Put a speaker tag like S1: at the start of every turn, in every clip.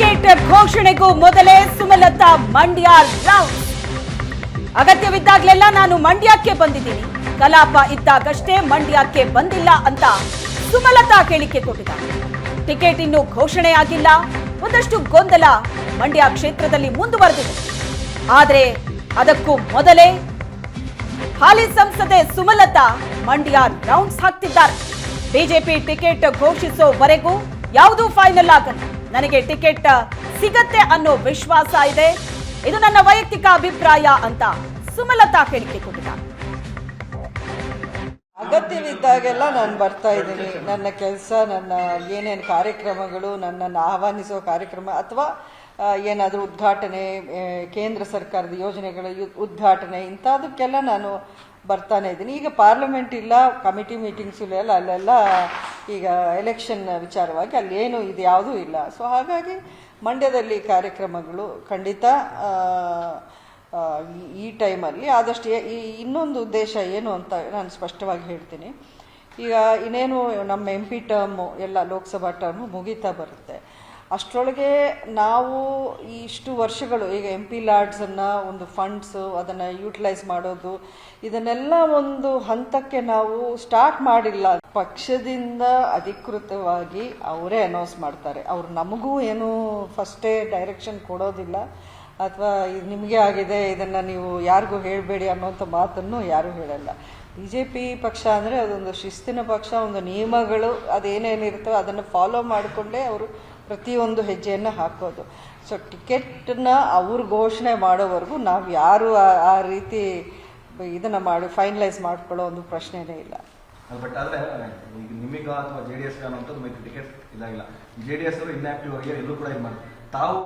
S1: Ticket ಘೋಷಣೆಗೂ ಮೊದಲೇ Sumalatha Mandya round ಅಗತ್ಯವಿದ್ದಾಗಲೆಲ್ಲ ನಾನು ಮಂಡ್ಯಕ್ಕೆ ಬಂದಿದ್ದೀನಿ. ಕಲಾಪ ಇದ್ದಾಗಷ್ಟೇ ಮಂಡ್ಯಕ್ಕೆ ಬಂದಿಲ್ಲ ಅಂತ ಸುಮಲತಾ ಹೇಳಿಕೆ ಕೊಟ್ಟಿದ್ದಾರೆ. ಟಿಕೆಟ್ ಇನ್ನೂ ಘೋಷಣೆಯಾಗಿಲ್ಲ. ಒಂದಷ್ಟು ಗೊಂದಲ ಮಂಡ್ಯ ಕ್ಷೇತ್ರದಲ್ಲಿ ಮುಂದುವರೆದಿದೆ. ಆದರೆ ಅದಕ್ಕೂ ಮೊದಲೇ ಹಾಲಿ ಸಂಸದೆ ಸುಮಲತಾ ಮಂಡ್ಯ ರೌಂಡ್ಸ್ ಹಾಕ್ತಿದ್ದಾರೆ. ಬಿಜೆಪಿ ಟಿಕೆಟ್ ಘೋಷಿಸೋವರೆಗೂ ಯಾವುದೂ ಫೈನಲ್ ಆಗಲ್ಲ. ನನಗೆ ಟಿಕೆಟ್ ಸಿಗತ್ತೆ ಅನ್ನೋ ವಿಶ್ವಾಸ ಇದೆ. ಇದು ನನ್ನ ವೈಯಕ್ತಿಕ ಅಭಿಪ್ರಾಯ ಅಂತ ಸುಮಲತಾ ಹೇಳಿಕೆ ಕೊಟ್ಟಿದ್ದಾರೆ.
S2: ಅಗತ್ಯವಿದ್ದಾಗೆಲ್ಲ ನಾನು ಬರ್ತಾ ಇದ್ದೀನಿ. ನನ್ನ ಕೆಲಸ, ನನ್ನ ಏನೇನು ಕಾರ್ಯಕ್ರಮಗಳು, ನನ್ನನ್ನು ಆಹ್ವಾನಿಸೋ ಕಾರ್ಯಕ್ರಮ ಅಥವಾ ಏನಾದರೂ ಉದ್ಘಾಟನೆ ಕೇಂದ್ರ ಸರ್ಕಾರದ ಯೋಜನೆಗಳ ಉದ್ಘಾಟನೆ ಇಂಥದಕ್ಕೆಲ್ಲ ನಾನು ಬರ್ತಾನೆ ಇದ್ದೀನಿ. ಈಗ ಪಾರ್ಲಿಮೆಂಟ್ ಇಲ್ಲ ಕಮಿಟಿ ಮೀಟಿಂಗ್ಸ್ ಇಲ್ಲ ಅಲ್ಲ ಅಲ್ಲೆಲ್ಲ ಈಗ ಎಲೆಕ್ಷನ್ ವಿಚಾರವಾಗಿ ಅಲ್ಲಿ ಏನು ಇದು ಯಾವುದೂ ಇಲ್ಲ. ಸೊ ಹಾಗಾಗಿ ಮಂಡ್ಯದಲ್ಲಿ ಕಾರ್ಯಕ್ರಮಗಳು ಖಂಡಿತ ಈ- ಟೈಮಲ್ಲಿ ಆದಷ್ಟು ಇನ್ನೊಂದು ಉದ್ದೇಶ ಏನು ಅಂತ ನಾನು ಸ್ಪಷ್ಟವಾಗಿ ಹೇಳ್ತೀನಿ. ಈಗ ಇನ್ನೇನು ನಮ್ಮ ಎಂ ಪಿ ಟರ್ಮು ಎಲ್ಲ ಲೋಕಸಭಾ ಟರ್ಮು ಮುಗೀತಾ ಬರುತ್ತೆ. ಅಷ್ಟರೊಳಗೆ ನಾವು ಇಷ್ಟು ವರ್ಷಗಳು ಈಗ ಎಂ ಪಿ ಲಾಡ್ಸನ್ನು ಒಂದು ಫಂಡ್ಸು ಅದನ್ನು ಯೂಟಿಲೈಸ್ ಮಾಡೋದು, ಇದನ್ನೆಲ್ಲ ಒಂದು ಹಂತಕ್ಕೆ ನಾವು ಸ್ಟಾರ್ಟ್ ಮಾಡಿಲ್ಲ. ಪಕ್ಷದಿಂದ ಅಧಿಕೃತವಾಗಿ ಅವರೇ ಅನೌನ್ಸ್ ಮಾಡ್ತಾರೆ. ಅವ್ರು ನಮಗೂ ಏನು ಫಸ್ಟೇ ಡೈರೆಕ್ಷನ್ ಕೊಡೋದಿಲ್ಲ. ಅಥವಾ ಇದು ನಿಮಗೆ ಆಗಿದೆ, ಇದನ್ನು ನೀವು ಯಾರಿಗೂ ಹೇಳಬೇಡಿ ಅನ್ನೋಂಥ ಮಾತನ್ನು ಯಾರೂ ಹೇಳಲ್ಲ. ಬಿ ಜೆ ಪಿ ಪಕ್ಷ ಅಂದರೆ ಅದೊಂದು ಶಿಸ್ತಿನ ಪಕ್ಷ, ಒಂದು ನಿಯಮಗಳು, ಅದೇನೇನಿರುತ್ತೋ ಅದನ್ನು ಫಾಲೋ ಮಾಡಿಕೊಂಡೇ ಅವರು ಪ್ರತಿಯೊಂದು ಹೆಜ್ಜೆಯನ್ನು ಹಾಕೋದು. ಸೊ ಟಿಕೆಟ್ನ ಅವ್ರು ಘೋಷಣೆ ಮಾಡೋವರೆಗೂ ನಾವು ಯಾರು ಆ ರೀತಿ ಇದನ್ನು ಮಾಡಿ ಫೈನಲೈಸ್ ಮಾಡ್ಕೊಳ್ಳೋ ಒಂದು ಪ್ರಶ್ನೆನೇ ಇಲ್ಲ.
S3: ಬಟ್ ಆದ್ರೆ ಈಗ ನಿಮಗ ಅಥವಾ ಜೆ ಡಿ ಎಸ್ ಅನ್ನೋಂಥದ್ದು ಮೈತ್ರಿ ಟಿಕೆಟ್ ಇದಾಗಿಲ್ಲ ಜೆ ಡಿ ಎಸ್ ಅವರು ಇನ್ಆಕ್ಟಿವ್ ಆಗಿ ಎಲ್ಲೂ ಕೂಡ ಇದು ಮಾಡಿ ತಾವು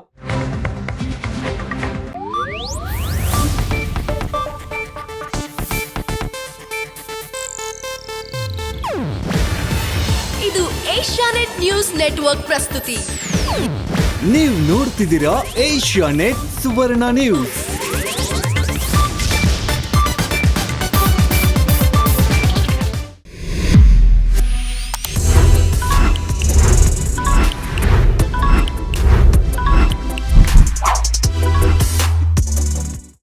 S4: ಇದು ಏಷ್ಯಾನೆಟ್ ನ್ಯೂಸ್ ನೆಟ್ವರ್ಕ್ ಪ್ರಸ್ತುತಿ.
S5: ನೀವು ನೋಡ್ತಿದ್ದೀರಾ ಏಷ್ಯಾ ನೆಟ್ ಸುವರ್ಣ ನ್ಯೂಸ್.